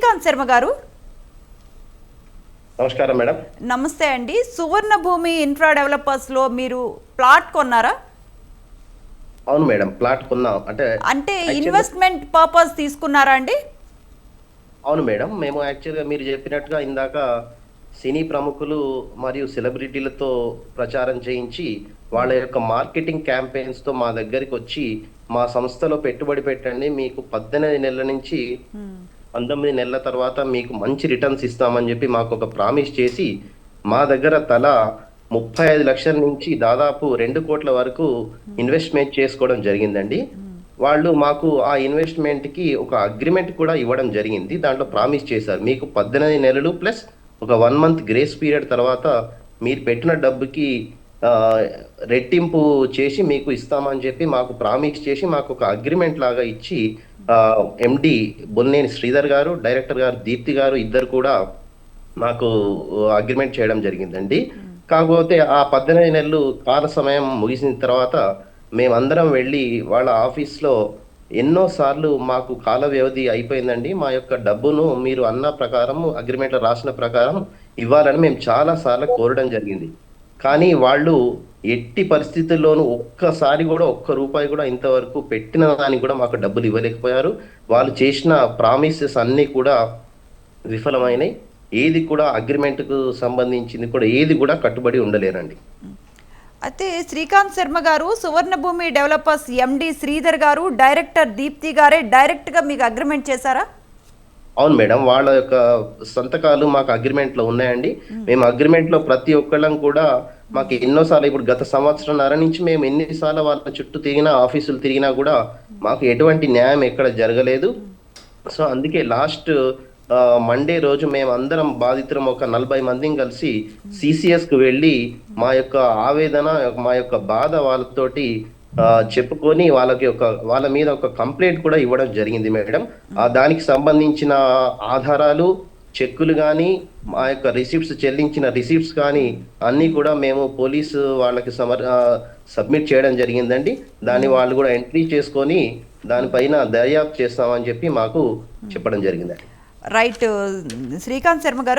శ్రీకాంత్ శర్మ గారు. నమస్కారం మేడం. నమస్తే అండి. సువర్ణ భూమి ఇన్ఫ్రా డెవలపర్స్లో మీరు ప్లాట్ కొన్నారా? అవును మేడం. ప్లాట్ కొన్నాం. అంటే అంటే ఇన్వెస్ట్మెంట్ పర్పస్ తీసుకున్నారా అండి? అవును మేడం. మేము యాక్చువల్గా మీరు చెప్పినట్టుగా ఇందాక సినీ ప్రముఖులు మరియు సెలబ్రిటీలతో ప్రచారం చేయించి వాళ్ళ యొక్క మార్కెటింగ్ క్యాంపెయిన్స్తో మా దగ్గరికి వచ్చి మా సంస్థలో పెట్టుబడి పెట్టండి మీకు పద్దెనిమిది నెలల నుంచి పంతొమ్మిది నెలల తర్వాత మీకు మంచి రిటర్న్స్ ఇస్తామని చెప్పి మాకు ఒక ప్రామిస్ చేసి మా దగ్గర తల ముప్పై ఐదు లక్షల నుంచి దాదాపు రెండు కోట్ల వరకు ఇన్వెస్ట్మెంట్ చేసుకోవడం జరిగిందండి. వాళ్ళు మాకు ఆ ఇన్వెస్ట్మెంట్కి ఒక అగ్రిమెంట్ కూడా ఇవ్వడం జరిగింది. దాంట్లో ప్రామిస్ చేశారు. మీకు పద్దెనిమిది నెలలు ప్లస్ ఒక వన్ మంత్ గ్రేస్ పీరియడ్ తర్వాత మీరు పెట్టిన డబ్బుకి రెట్టింపు చేసి మీకు ఇస్తామని చెప్పి మాకు ప్రామిస్ చేసి మాకు ఒక అగ్రిమెంట్ లాగా ఇచ్చి ఎండి బొల్నేని శ్రీధర్ గారు డైరెక్టర్ గారు దీప్తి గారు ఇద్దరు కూడా మాకు అగ్రిమెంట్ చేయడం జరిగిందండి. కాకపోతే ఆ పద్దెనిమిది నెలలు కాల సమయం ముగిసిన తర్వాత మేమందరం వెళ్ళి వాళ్ళ ఆఫీస్లో ఎన్నోసార్లు మాకు కాల వ్యవధి అయిపోయిందండి. మా యొక్క డబ్బును మీరు అన్న ప్రకారం అగ్రిమెంట్లో రాసిన ప్రకారం ఇవ్వాలని మేము చాలా సార్లు కోరడం జరిగింది. కానీ వాళ్ళు ఎట్టి పరిస్థితుల్లోనూ ఒక్కసారి కూడా ఒక్క రూపాయి కూడా ఇంతవరకు పెట్టిన దానికి కూడా మాకు డబ్బులు ఇవ్వలేకపోయారు. వాళ్ళు చేసిన ప్రామిసెస్ అన్నీ కూడా విఫలమైనాయి. ఏది కూడా అగ్రిమెంట్కు సంబంధించింది కూడా ఏది కూడా కట్టుబడి ఉండలేరండి. అయితే శ్రీకాంత్ శర్మ గారు సువర్ణభూమి డెవలపర్స్ ఎండి శ్రీధర్ గారు డైరెక్టర్ దీప్తి గారే డైరెక్ట్గా మీకు అగ్రిమెంట్ చేశారా? అవును మేడం వాళ్ళ యొక్క సంతకాలు మాకు అగ్రిమెంట్లో ఉన్నాయండి. మేము అగ్రిమెంట్లో ప్రతి ఒక్కళ్ళం కూడా మాకు ఎన్నోసార్లు ఇప్పుడు గత సంవత్సరంన్నర నుంచి మేము ఎన్నిసార్లు వాళ్ళ చుట్టూ తిరిగినా ఆఫీసులు తిరిగినా కూడా మాకు ఎటువంటి న్యాయం ఎక్కడ జరగలేదు. సో అందుకే లాస్ట్ మండే రోజు మేము అందరం బాధితులం ఒక నలభై మందిని కలిసి సిసిఎస్కు వెళ్ళి మా యొక్క ఆవేదన మా యొక్క బాధ వాళ్ళతోటి చెప్పుకొని వాళ్ళకి ఒక వాళ్ళ మీద ఒక కంప్లైంట్ కూడా ఇవ్వడం జరిగింది మేడం. ఆ దానికి సంబంధించిన ఆధారాలు చెక్కులు కానీ మా యొక్క రిసిప్ట్స్ చెల్లించిన రిసిప్ట్స్ కానీ అన్నీ కూడా మేము పోలీసు వాళ్ళకి సమర్ సబ్మిట్ చేయడం జరిగిందండి. దాన్ని వాళ్ళు కూడా ఎంట్రీ చేసుకొని దానిపైన దర్యాప్తు చేస్తామని చెప్పి మాకు చెప్పడం జరిగిందండి. రైట్ శ్రీకాంత్ శర్మ గారు